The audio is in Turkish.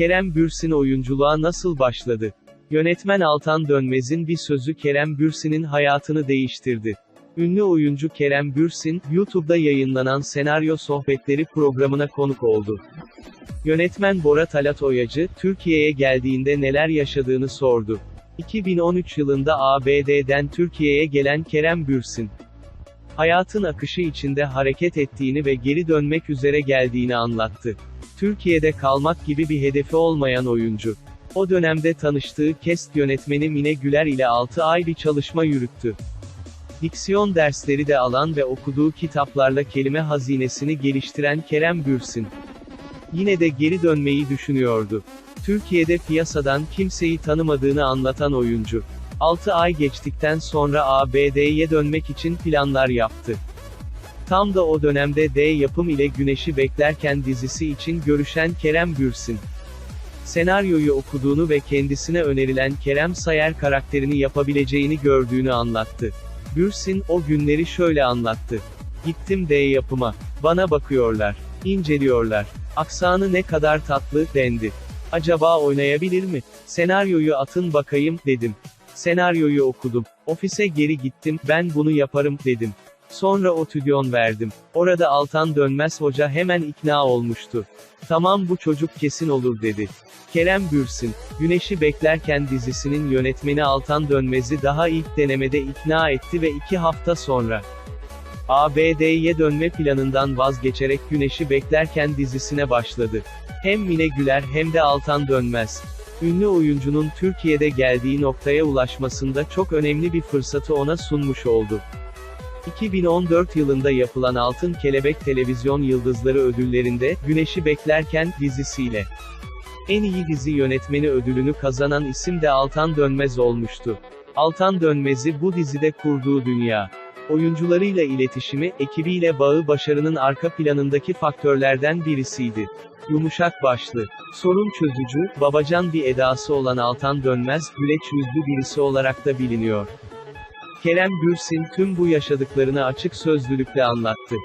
Kerem Bürsin oyunculuğa nasıl başladı? Yönetmen Altan Dönmez'in bir sözü Kerem Bürsin'in hayatını değiştirdi. Ünlü oyuncu Kerem Bürsin, YouTube'da yayınlanan Senaryo Sohbetleri programına konuk oldu. Yönetmen Bora Talat Oyacı, Türkiye'ye geldiğinde neler yaşadığını sordu. 2013 yılında ABD'den Türkiye'ye gelen Kerem Bürsin, hayatın akışı içinde hareket ettiğini ve geri dönmek üzere geldiğini anlattı. Türkiye'de kalmak gibi bir hedefi olmayan oyuncu. O dönemde tanıştığı Kest yönetmeni Mine Güler ile 6 ay bir çalışma yürüttü. Diksiyon dersleri de alan ve okuduğu kitaplarla kelime hazinesini geliştiren Kerem Bürsin. Yine de geri dönmeyi düşünüyordu. Türkiye'de piyasadan kimseyi tanımadığını anlatan oyuncu. 6 ay geçtikten sonra ABD'ye dönmek için planlar yaptı. Tam da o dönemde D yapım ile Güneşi Beklerken dizisi için görüşen Kerem Bürsin. Senaryoyu okuduğunu ve kendisine önerilen Kerem Sayer karakterini yapabileceğini gördüğünü anlattı. Bürsin, o günleri şöyle anlattı. Gittim D yapıma. Bana bakıyorlar. inceliyorlar. Aksanı ne kadar tatlı, dendi. Acaba oynayabilir mi? Senaryoyu atın bakayım, dedim. Senaryoyu okudum. Ofise geri gittim, ben bunu yaparım, dedim. Sonra otüdyon verdim. Orada Altan Dönmez Hoca hemen ikna olmuştu. Tamam bu çocuk kesin olur dedi. Kerem Bürsin, Güneşi Beklerken dizisinin yönetmeni Altan Dönmez'i daha ilk denemede ikna etti ve iki hafta sonra ABD'ye dönme planından vazgeçerek Güneşi Beklerken dizisine başladı. Hem Mine Güler hem de Altan Dönmez. Ünlü oyuncunun Türkiye'de geldiği noktaya ulaşmasında çok önemli bir fırsatı ona sunmuş oldu. 2014 yılında yapılan Altın Kelebek Televizyon Yıldızları ödüllerinde, Güneşi Beklerken, dizisiyle en iyi dizi yönetmeni ödülünü kazanan isim de Altan Dönmez olmuştu. Altan Dönmez'i bu dizide kurduğu dünya, oyuncularıyla iletişimi, ekibiyle bağı başarının arka planındaki faktörlerden birisiydi. Yumuşak başlı, sorun çözücü, babacan bir edası olan Altan Dönmez, güleç yüzlü birisi olarak da biliniyor. Kerem Bürsin tüm bu yaşadıklarını açık sözlülükle anlattı.